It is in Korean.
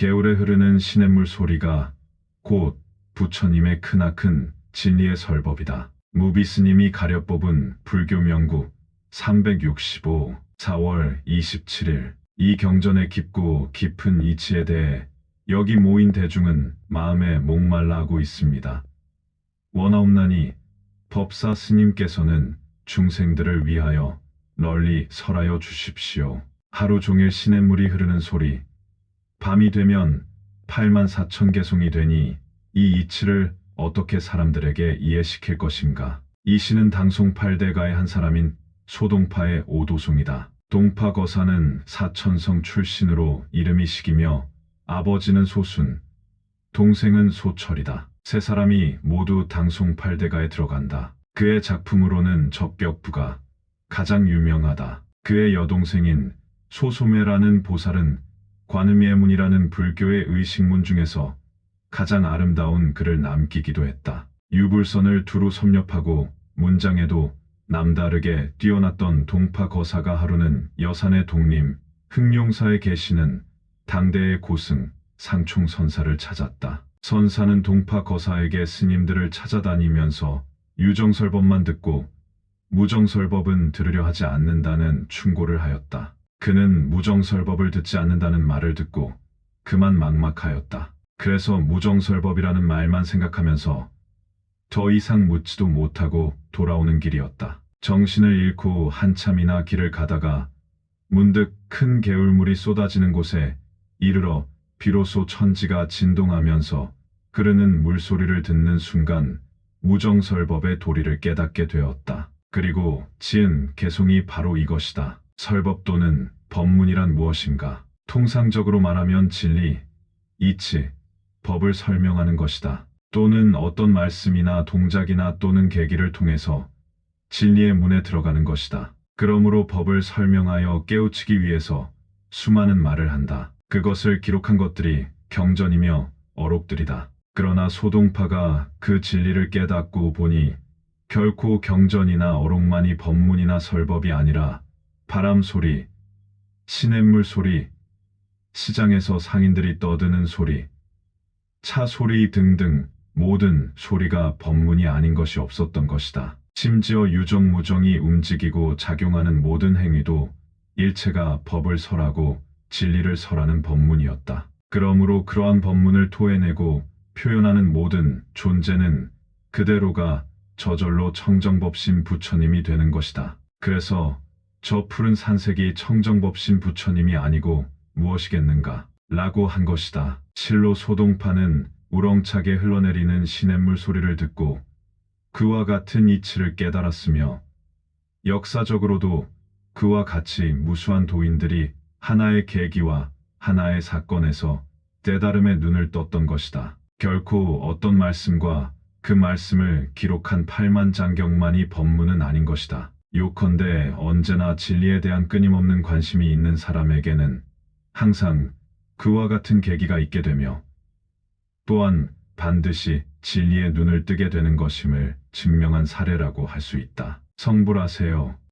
개울에 흐르는 시냇물 소리가 곧 부처님의 크나큰 진리의 설법이다. 무비 스님이 가려 뽑은 불교 명구 365 4월 27일 이 경전의 깊고 깊은 이치에 대해 여기 모인 대중은 마음에 목말라하고 있습니다. 원하옵나니 법사 스님께서는 중생들을 위하여 널리 설하여 주십시오. 하루 종일 시냇물이 흐르는 소리. 밤이 되면 8만 4천 개송이 되니 이 이치를 어떻게 사람들에게 이해시킬 것인가. 이 시는 당송팔대가의 한 사람인 소동파의 오도송이다. 동파 거사는 사천성 출신으로 이름이 식이며 아버지는 소순, 동생은 소철이다. 세 사람이 모두 당송팔대가에 들어간다. 그의 작품으로는 접격부가 가장 유명하다. 그의 여동생인 소소매라는 보살은 관음예문이라는 불교의 의식문 중에서 가장 아름다운 글을 남기기도 했다. 유불선을 두루 섭렵하고 문장에도 남다르게 뛰어났던 동파 거사가 하루는 여산의 독림, 흑룡사에 계시는 당대의 고승, 상총 선사를 찾았다. 선사는 동파 거사에게 스님들을 찾아다니면서 유정설법만 듣고 무정설법은 들으려 하지 않는다는 충고를 하였다. 그는 무정설법을 듣지 않는다는 말을 듣고 그만 막막하였다. 그래서 무정설법이라는 말만 생각하면서 더 이상 묻지도 못하고 돌아오는 길이었다. 정신을 잃고 한참이나 길을 가다가 문득 큰 개울물이 쏟아지는 곳에 이르러 비로소 천지가 진동하면서 흐르는 물소리를 듣는 순간 무정설법의 도리를 깨닫게 되었다. 그리고 지은 개송이 바로 이것이다. 설법 또는 법문이란 무엇인가? 통상적으로 말하면 진리, 이치, 법을 설명하는 것이다. 또는 어떤 말씀이나 동작이나 또는 계기를 통해서 진리의 문에 들어가는 것이다. 그러므로 법을 설명하여 깨우치기 위해서 수많은 말을 한다. 그것을 기록한 것들이 경전이며 어록들이다. 그러나 소동파가 그 진리를 깨닫고 보니 결코 경전이나 어록만이 법문이나 설법이 아니라 바람 소리, 시냇물 소리, 시장에서 상인들이 떠드는 소리, 차 소리 등등 모든 소리가 법문이 아닌 것이 없었던 것이다. 심지어 유정무정이 움직이고 작용하는 모든 행위도 일체가 법을 설하고 진리를 설하는 법문이었다. 그러므로 그러한 법문을 토해내고 표현하는 모든 존재는 그대로가 저절로 청정법신 부처님이 되는 것이다. 그래서 저 푸른 산색이 청정법신 부처님이 아니고 무엇이겠는가? 라고 한 것이다. 실로 소동파는 우렁차게 흘러내리는 시냇물 소리를 듣고 그와 같은 이치를 깨달았으며 역사적으로도 그와 같이 무수한 도인들이 하나의 계기와 하나의 사건에서 때다름에 눈을 떴던 것이다. 결코 어떤 말씀과 그 말씀을 기록한 팔만장경만이 법문은 아닌 것이다. 요컨대 언제나 진리에 대한 끊임없는 관심이 있는 사람에게는 항상 그와 같은 계기가 있게 되며 또한 반드시 진리의 눈을 뜨게 되는 것임을 증명한 사례라고 할 수 있다. 성불하세요.